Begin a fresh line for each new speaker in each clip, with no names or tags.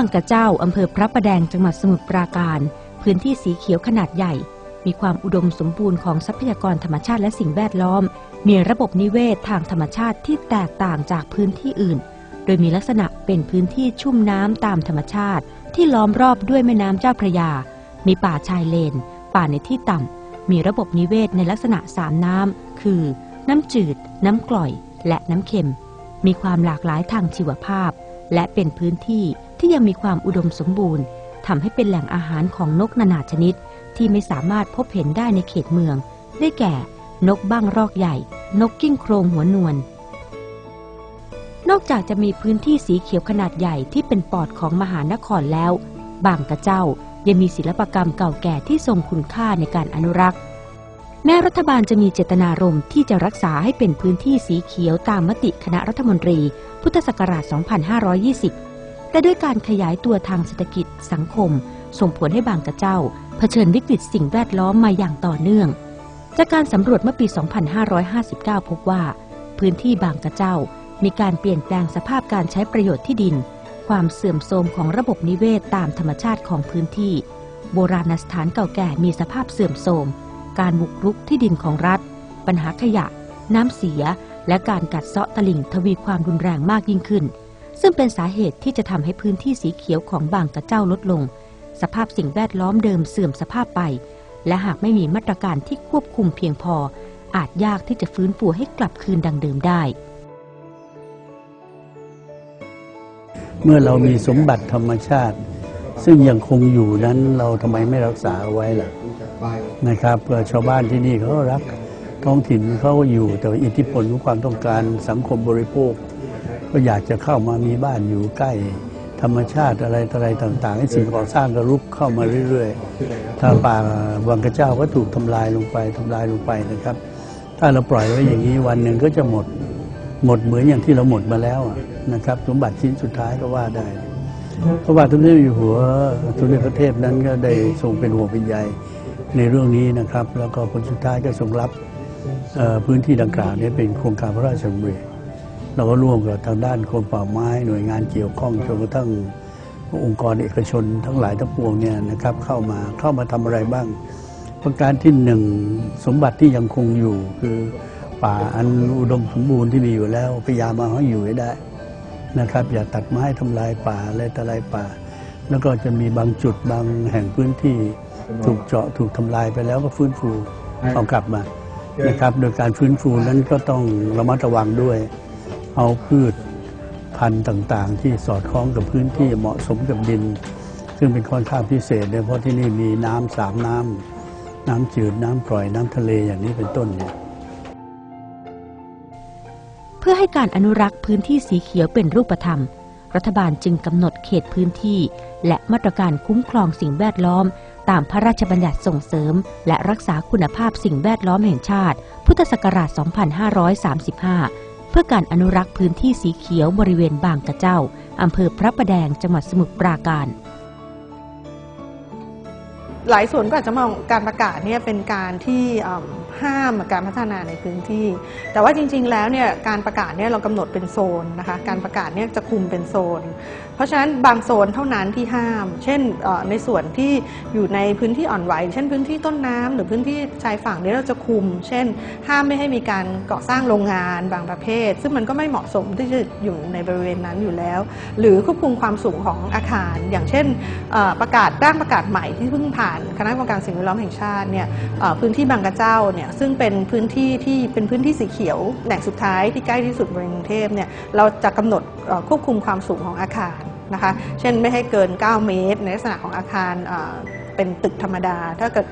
างกระเจ้าอำเภอพระประแดงจังหวัดสมุทรปราการ พื้นที่สีเขียวขนาดใหญ่ มีความอุดมสมบูรณ์ของทรัพยากรธรรมชาติและสิ่งแวดล้อม มีระบบนิเวศทางธรรมชาติที่แตกต่างจากพื้นที่อื่น โดยมีลักษณะเป็นพื้นที่ชุ่มน้ำตามธรรมชาติ ที่ล้อมรอบด้วยแม่น้ำเจ้าพระยา มีป่าชายเลน ป่าในที่ต่ำมีระบบนิเวศในลักษณะสามน้ำคือ น้ำจืด น้ำกร่อย และน้ำเค็ม มีความหลากหลายทางชีวภาพ และเป็นพื้นที่ที่ยังมีความอุดมสมบูรณ์ทำให้เป็นแหล่งอาหารของนกนานาชนิด ที่ไม่สามารถพบเห็นได้ในเขตเมือง ได้แก่ นกบ้างรอกใหญ่ นกกิ้งโครงหัวนวลนอกจากจะมีพื้นที่สีเขียวขนาดใหญ่ที่เป็นปอดของมหานครแล้ว บางกระเจ้ายังมีศิลปกรรมเก่าแก่ที่ทรงคุณค่าในการอนุรักษ์ แม้รัฐบาลจะมีเจตนารมณ์ที่จะรักษาให้เป็นพื้นที่สีเขียวตามมติคณะรัฐมนตรี พุทธศักราช 2520 แต่ด้วยการขยายตัวทางเศรษฐกิจสังคม ส่งผลให้บางกระเจ้า เผชิญวิกฤตสิ่งแวดล้อมมาอย่างต่อเนื่อง จากการสำรวจเมื่อปี 2559 พบว่า พื้นที่บางกระเจ้า มีการเปลี่ยนแปลงสภาพการใช้ประโยชน์ที่ดิน ความเสื่อมโทรมของระบบนิเวศตามธรรมชาติของพื้นที่ โบราณสถานเก่าแก่มีสภาพเสื่อมโทรม การบุกรุกที่ดินของรัฐ ปัญหาขยะ น้ำเสีย และการกัดเซาะตลิ่งทวีความรุนแรงมากยิ่งขึ้น ซึ่งเป็นสาเหตุที่จะทำให้พื้นที่สีเขียวของบางกระเจ้าลดลง สภาพสิ่งแวดล้อมเดิมเสื่อมสภาพไป และหากไม่มีมาตรการที่ควบคุมเพียงพอ อาจยากที่จะฟื้นฟูให้กลับคืนดังเดิมได้
เมื่อเรามีสมบัติธรรมชาติ ซึ่งยังคงอยู่นั้นเราทำไมไม่รักษาเอาไว้ล่ะ นะครับเพื่อชาวบ้านที่นี่เขารักท้องถิ่นเขาอยู่แต่อิทธิพลของความต้องการสังคมบริโภค ก็อยากจะเข้ามามีบ้านอยู่ใกล้ธรรมชาติอะไรอะไรต่างๆให้สิ่งก่อสร้างก็รุกเข้ามาเรื่อยๆ ถ้าป่าวังกระเจ้าก็ถูกทำลายลงไปทำลายลงไปนะครับ ถ้าเราปล่อยไว้อย่างนี้วันหนึ่งก็จะหมดหมดเหมือนอย่างที่เราหมดมาแล้วนะครับ สมบัติชิ้นสุดท้ายก็ว่าได้พระบาทสมเด็จอยู่หัวสมเด็จพระเทพนั้นก็ได้ทรงเป็นห่วงเป็นใย ในเรื่องนี้นะครับ แล้วก็ผลสุดท้ายก็ทรงรับพื้นที่ดังกล่าวนี้เป็นโครงการพระราชดำริเราก็ร่วมกับทางด้านกรมป่าไม้หน่วยงานเกี่ยวข้องจนกระทั่งองค์กรเอกชนทั้งหลายทั้งปวงเนี่ยนะครับเข้ามาเข้ามาทำอะไรบ้าง ประการที่หนึ่งสมบัติที่ยังคงอยู่ คือป่าอันอุดมสมบูรณ์ที่มีอยู่แล้วพยายามมาให้อยู่ให้ได้นะครับ อย่าตัดไม้ทำลายป่าอะไรต่ออะไรป่า แล้วก็จะมีบางจุดบางแห่งพื้นที่ ถูกเจาะถูกทำลายไปแล้วก็ฟื้นฟูเอากลับมานะครับโดยการฟื้นฟูนั้นก็ต้องระมัดระวังด้วย เอาพืชพันธุ์ต่างๆ ที่สอดคล้องกับพื้นที่เหมาะสมกับดิน ซึ่งเป็นค่อนข้างพิเศษเนี่ยเพราะที่นี่มีน้ำสามน้ำน้ำจืดน้ำกร่อยน้ำทะเลอย่างนี้เป็นต้นเนี่ย
เพื่อให้การอนุรักษ์พื้นที่สีเขียวเป็นรูปธรรม รัฐบาลจึงกำหนดเขตพื้นที่ และมาตรการคุ้มครองสิ่งแวดล้อม ตามพระราชบัญญัติส่งเสริม และรักษาคุณภาพสิ่งแวดล้อมแห่งชาติ พุทธศักราช 2535 เพื่อการอนุรักษ์พื้นที่สีเขียวบริเวณบางกระเจ้าอำเภอพระประแดงจังหวัดสมุทรปราการ
หลายส่วนก็อาจจะมองการประกาศเนี่ยเป็นการที่ห้ามการพัฒนาในพื้นที่ แต่ว่าจริง ๆ แล้วเนี่ยการประกาศเนี่ยเรากำหนดเป็นโซนนะคะการประกาศเนี่ยจะคุมเป็นโซน เพราะฉะนั้นบางโซนเท่านั้นที่ห้าม เช่นในส่วนที่อยู่ในพื้นที่อ่อนไหว เช่นพื้นที่ต้นน้ำหรือพื้นที่ชายฝั่งเนี่ยเราจะคุม เช่น ห้ามไม่ให้มีการก่อสร้างโรงงานบางประเภท ซึ่งมันก็ไม่เหมาะสมที่จะอยู่ในบริเวณนั้นอยู่แล้ว หรือควบคุมความสูงของอาคาร อย่างเช่นประกาศร่างประกาศใหม่ที่เพิ่งผ่านคณะกรรมการสิ่งแวดล้อมแห่งชาติเนี่ยพื้นที่บางกระเจ้าเนี่ยซึ่งเป็นพื้นที่ที่เป็นพื้นที่สีเขียวแหล่งสุดท้ายที่ใกล้ที่สุดบริเวณกรุงเทพเนี่ยเราจะกำหนดควบคุมความสูงของอาคารนะคะ เช่นไม่ให้เกิน 9 เมตร ในลักษณะของอาคาร เป็นตึกธรรมดา ถ้าเกิด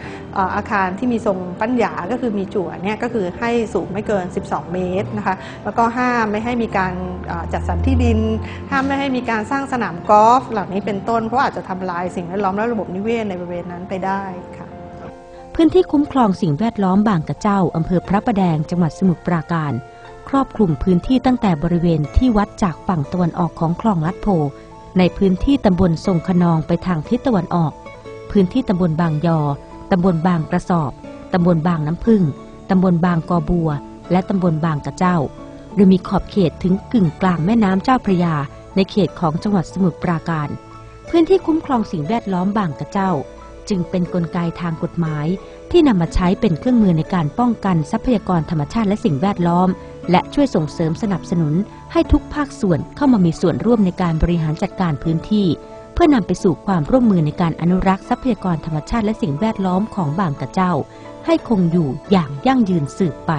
อาคารที่มีทรงปัญญาก็คือมีจั่วเนี่ยก็คือให้สูงไม่เกิน 12 เมตรนะคะแล้วก็ห้ามไม่ให้มีการจัดสรรที่ดิน ห้ามไม่ให้มีการสร้างสนามกอล์ฟเหล่านี้เป็นต้นเพราะอาจจะทำลายสิ่งแวดล้อมและระบบนิเวศในบริเวณนั้นไปได้ค่ะ
พื้นที่คุ้มครองสิ่งแวดล้อมบางกระเจ้าอำเภอพระประแดงจังหวัดสมุทรปราการ ครอบคลุมพื้นที่ตั้งแต่บริเวณที่วัดจากฝั่งตะวันออกของคลองลัดโพในพื้นที่ตำบลทรงขนองไปทางทิศตะวันออก พื้นที่ตำบลบางยอ ตำบลบางกระสอบ ตำบลบางน้ำพึ่ง ตำบลบางกอบัว และตำบลบางกระเจ้า โดยมีขอบเขตถึงกึ่งกลางแม่น้ำเจ้าพระยา ในเขตของจังหวัดสมุทรปราการ พื้นที่คุ้มครองสิ่งแวดล้อมบางกระเจ้า จึงเป็นนกลไกทางกฎหมาย ที่นำมาใช้เป็นเครื่องมือในการป้องกันทรัพยากรธรรมชาติและสิ่งแวดล้อม และช่วยส่งเสริมสนับสนุนให้ทุกภาคส่วนเข้ามามีส่วนร่วมในการบริหารจัดการพื้นที่ พื่อนำไปสู่ความร่วมมือในการอนุรักษ์ทรัพยากรธรรมชาติและสิ่งแวดล้อมของบางกระเจ้า ให้คงอยู่อย่างยั่งยืนสืบไป